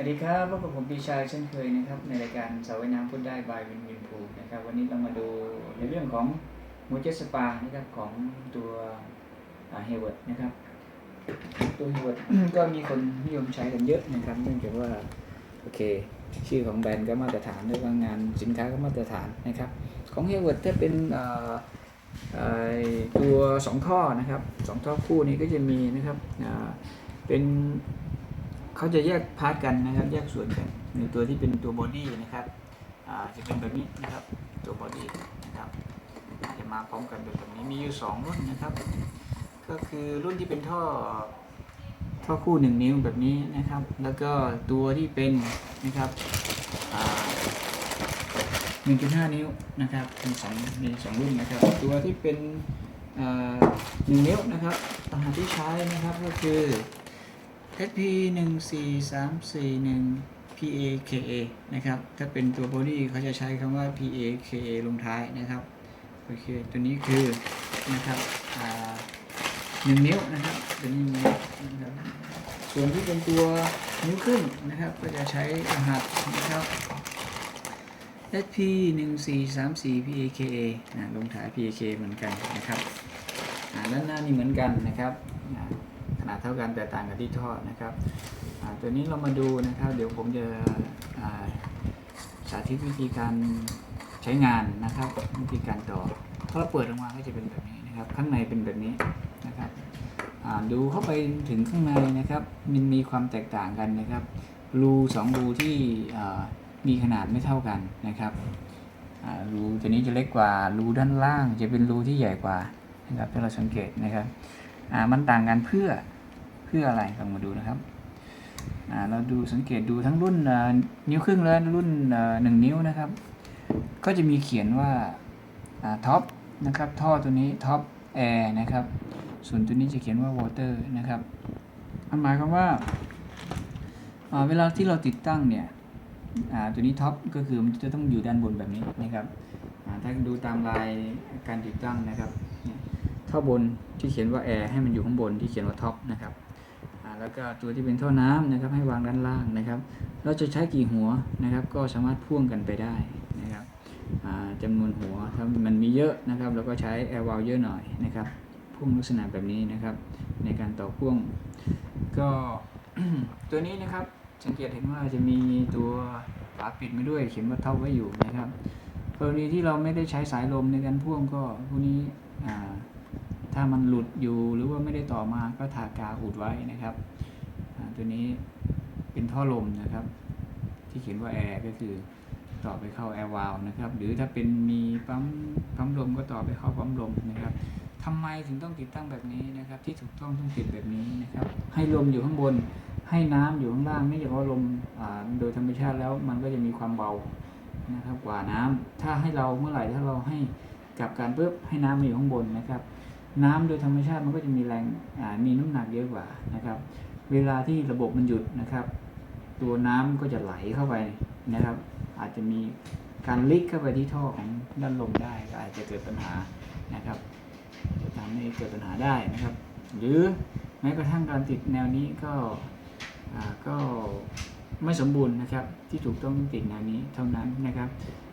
วัสดีครับพบกับผมปีชายเช่นเคยนะครับในรายการสาวายน้ำพูดได้บายวินวินพูนะครับวันนี้เรามาดูในเรื่องของโมเจสปานะครับของตัวเฮเวิร์ดนะครับตัวเฮเวิร์ดก็มีคนนิยมใช้กันเยอะนะครับเนื่องจากว่าโอเค ชื่อของแบรนด์ก็มาตรฐานด้วยว่างานสินค้าก็มาตรฐานนะครับของเฮเวิร์ดถ้าเป็นตัวสองท่อนะครับสองท่อคู่นี้ก็จะมีนะครับเป็น เขาจะแยกพาร์ทกันนะครับ แยกส่วนกันในตัวที่เป็นตัวบอดี้นะครับจะเป็นแบบนี้นะครับ ตัวบอดี้นะครับจะมาพร้อมกันแบบนี้มีอยู่สองรุ่นนะครับ ก็คือรุ่นที่เป็นท่อท่อคู่หนึ่งนิ้วแบบนี้นะครับ แล้วก็ตัวที่เป็นนะครับอ่า1.5 นิ้วนะครับมีสองมีสองรุ่นนะครับ ตัวที่เป็นหนึ่งนิ้วนะครับรหัสที่ใช้นะครับก็คือ SP 1 4 3 4 1 PAKA นะครับ ถ้าเป็นตัว body เขาจะใช้คำว่า PAKA ลงท้ายนะครับ โอเค ตัวนี้คือนะครับหนึ่งนิ้วนะครับ ตัวนี้นิ้วนะครับ ส่วนที่เป็นตัวนิ้วครึ่งนะครับ ก็จะใช้รหัสนะครับ SP 1 4 3 4 PAKA อ่าลงท้าย PAK เหมือนกันนะครับด้านหน้านี่เหมือนกันนะครับ นาดเท่ากันแต่ต่างกันที่ท่อนะครับตัวนี้เรามาดูนะครับ เดี๋ยวผมจะสาธิตวิธีการใช้งานนะครับวิธีการต่อถ้าเราเปิดออกมาก็จะเป็นแบบนี้นะครับ ข้างในเป็นแบบนี้นะครับดูเข้าไปถึงข้างในนะครับ มันมีความแตกต่างกันนะครับรูสองรูที่มีขนาดไม่เท่ากันนะครับรูตัวนี้จะเล็กกว่ารูด้านล่างจะเป็นรูที่ใหญ่กว่านะครับถ้าเราสังเกตนะครับมันต่างกันเพื่อ เพื่ออะไรลองมาดูนะครับเราดูสังเกตดูทั้งรุ่นนิ้วครึ่งและรุ่นหนึ่งนิ้วนะครับ ก็จะมีเขียนว่าท็อปนะครับท่อตัวนี้ท็อปแอร์นะครับ ส่วนตัวนี้จะเขียนว่าวอเตอร์นะครับมันหมายความว่าเวลาที่เราติดตั้งเนี่ยตัวนี้ท็อปก็คือมันจะต้องอยู่ด้านบนแบบนี้นะครับถ้าดูตามลายการติดตั้งนะครับท่อบนที่เขียนว่าแอร์ให้มันอยู่ข้างบนที่เขียนว่าท็อปนะครับ แล้วก็ตัวที่เป็นท่อน้ำนะครับ ให้วางด้านล่างนะครับ เราจะใช้กี่หัวนะครับ ก็สามารถพ่วงกันไปได้นะครับอ่าจำนวนหัวถ้ามันมีเยอะนะครับเราก็ใช้แอร์วาลเยอะหน่อยนะครับพ่วงลักษณะแบบนี้นะครับ ในการต่อพ่วง ก็ตัวนี้นะครับสังเกตเห็นว่าจะมีตัวฝาปิดมาด้วยเขียนว่าท็อปไว้อยู่นะครับกรณีที่เราไม่ได้ใช้สายลมในการพ่วงก็พวกนี้อ่า ถ้ามันหลุดอยู่หรือว่าไม่ได้ต่อมาก็ทากาวอุดไว้นะครับ ตัวนี้เป็นท่อลมนะครับ ที่เขียนว่าแอร์ก็คือต่อไปเข้าแอร์วาลนะครับ หรือถ้าเป็นมีปั๊มปั๊มลมก็ต่อไปเข้าปั๊มลมนะครับทำไมถึงต้องติดตั้งแบบนี้นะครับ ที่ถูกต้องต้องติดแบบนี้นะครับ ให้ลมอยู่ข้างบน ให้น้ำอยู่ข้างล่างไม่เฉพาะลมอ่าโดยธรรมชาติแล้วมันก็จะมีความเบานะครับกว่าน้ำถ้าให้เราเมื่อไหร่ถ้าเราให้กลับการปุ๊บให้น้ำมาอยู่ข้างบนนะครับ น้ำโดยธรรมชาติมันก็จะมีแรงมีน้ำหนักเยอะกว่านะครับ เวลาที่ระบบมันหยุดนะครับ ตัวน้ำก็จะไหลเข้าไปนะครับ อาจจะมีการลิกเข้าไปที่ท่อของด้านลมได้ก็อาจจะเกิดปัญหานะครับจะทำให้เกิดปัญหาได้นะครับ หรือแม้กระทั่งการติดแนวนี้ก็ก็ไม่สมบูรณ์นะครับ ที่ถูกต้องติดแนวนี้เท่านั้นนะครับ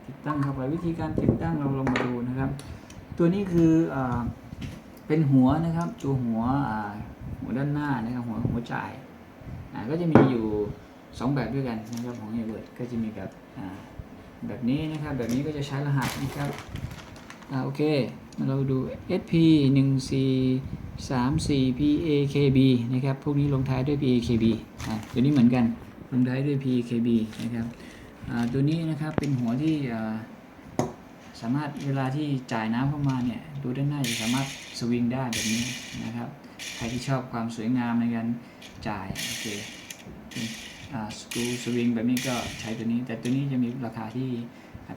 ติดตั้งเข้าไปวิธีการติดตั้งเราลองมาดูนะครับ ตัวนี้คืออ เป็นหัวนะครับ ตัวหัวหัวด้านหน้านะครับหัวหัวจ่ายก็จะมีอยู่สองแบบด้วยกันนะครับของเอเวิร์ดก็จะมีแบบแบบนี้นะครับ แบบนี้ก็จะใช้รหัสนะครับอโอเค เราดู SP 1 4 3 4 PAKB นะครับ พวกนี้ลงท้ายด้วย PAKB อ่าตัวนี้เหมือนกัน ลงท้ายด้วย PAKB นะครับอ่าตัวนี้นะครับ เป็นหัวที่สามารถเวลาที่จ่ายน้ำเข้ามาเนี่ยดูด้านหน้าจะสามารถ สวิงได้แบบนี้นะครับ ใครที่ชอบความสวยงามในการจ่ายโอเคสกรูสวิงแบบนี้ก็ใช้ตัวนี้ แต่ตัวนี้จะมีราคาที่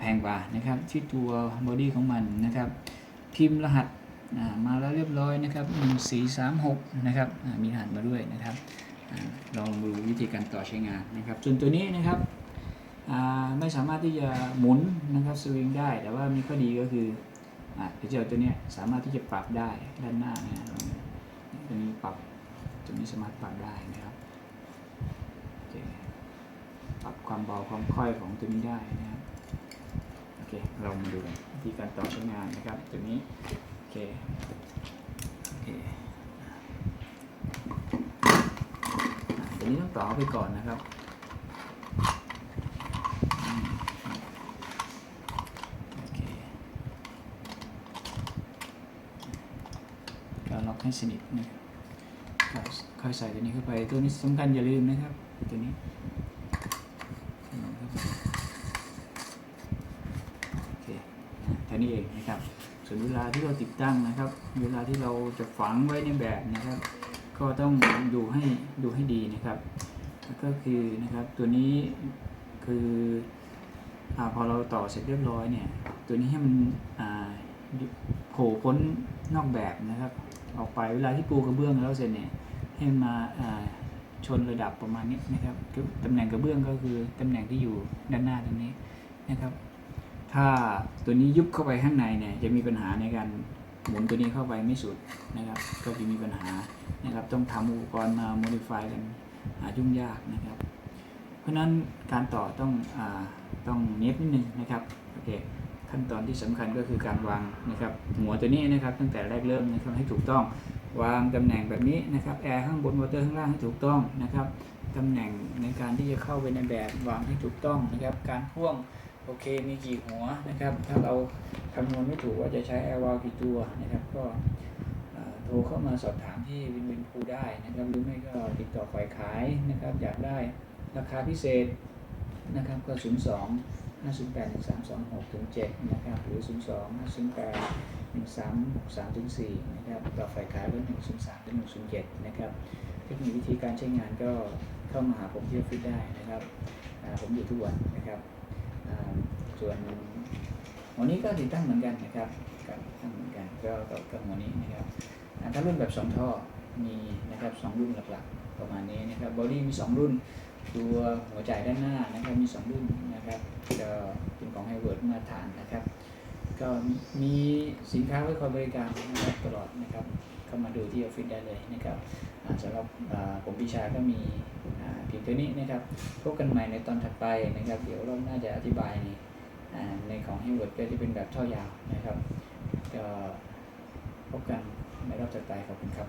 แพงกว่านะครับที่ตัวบอดี้ของมันนะครับ พิมพ์รหัสมาแล้วเรียบร้อยนะครับ1436นะครับมีรหัสมาด้วยนะครับอลองดูวิธีการต่อใช้งานนะครับส่วนตัวนี้นะครับไม่สามารถที่จะหมุนนะครับสวิงได้ แต่ว่ามีข้อดีก็คือ อ่าเดี๋ยวเจ้าตัวนี้สามารถที่จะปรับได้ด้านหน้านะฮะตัวนี้ปรับตัวนี้สามารถปรับได้นะครับโอเคความเบาความค่อยของตัวนี้ได้นะครับโอเคเรามาดูวิธีการต่อใช้งานนะครับ ตัวนี้โอเคโอเคตัวนี้ต้องต่อไปก่อนนะครับอืมโอเคก็ล็อก ให้สนิทนะครับค่อยใส่ตัวนี้เข้าไป ตัวนี้สำคัญอย่าลืมนะครับ ตัวนี้โอเคแค่นี้เองนะครับ ส่วนเวลาที่เราติดตั้งนะครับ เวลาที่เราจะฝังไว้ในแบบนะครับ ก็ต้องดูให้ดูให้ดีนะครับแล้วก็คือนะครับตัวนี้คืออพอเราต่อเสร็จเรียบร้อยเนี่ย ตัวนี้ให้มันโผล่พ้นนอกแบบนะครับ ออกไปเวลาที่ปูกระเบื้องแล้วเสร็จเนี่ยให้มาชนระดับประมาณนี้นะครับตำแหน่งกระเบื้องก็คือตำแหน่งที่อยู่ด้านหน้าตรงนี้นะครับ ถ้าตัวนี้ยุบเข้าไปข้างในเนี่ยจะมีปัญหาในการหมุนตัวนี้เข้าไปไม่สุดนะครับ ก็จะมีปัญหานะครับ ต้องทำอุปกรณ์มา modify กันหายุ่งยากนะครับ เพราะฉะนั้นการต่อต้องอต้องเน็บนิดนึงนะครับโอเค ขั้นตอนที่สำคัญก็คือการวางนะครับหัวตัวนี้นะครับตั้งแต่แรกเริ่มนะครับให้ถูกต้อง วางตำแหน่งแบบนี้นะครับแอร์ข้างบนมอเตอร์ข้างล่างให้ถูกต้องนะครับตำแหน่งในการที่จะเข้าไปในแบบวางให้ถูกต้องนะครับ การพ่วงโอเคมีกี่หัวนะครับ ถ้าเราคำนวณไม่ถูกว่าจะใช้แอร์วาลกี่ตัวนะครับ ก็โทรเข้ามาสอบถามที่วินวินพูได้นะครับหรือไม่ก็ติดต่อฝ่ายขายนะครับ อยากได้ราคาพิเศษ นะครับก็ 02 508 1326ถึง7นะครับหรือ 02 508หนึ่งสามหกสามถึงสี่นะครับต่อฝ่ายขายรถหนึ่นถึงหนึ่งศูนะครับเทคนิควิธีการใช้งานก็เข้ามาหาผมที่ออฟฟิศได้นะครับผมอยู่ทุกวันนะครับส่วนหัวนี้ก็ติดตั้งเหมือนกันนะครับกับติดตั้งเหมือนกันก็กับกับหัวนี้นะครับถ้ารุ่นแบบสองท่อมีนะครับสองรุ่นหลักๆ ประมาณนี้นะครับบอดี้มีสองรุ่น ตัวหัวจ่ายด้านหน้านะครับมีสองรุ่นนะครับก็เป็นของไฮเวิร์ดมาตรฐานนะครับ ก็มีสินค้าไว้คอยบริการนะครับตลอดนะครับเข้ามาดูที่ออฟฟิศได้เลยนะครับอ่าสำหรับอ่าผมปีชาก็มีเพียงเท่านี้นะครับพบกันใหม่ในตอนถัดไปนะครับ เดี๋ยวเราน่าจะอธิบายในในของให้เวิร์ดก็จะเป็นแบบท่อยาวนะครับก็พบกันในรอบถัดไปขอบคุณครับ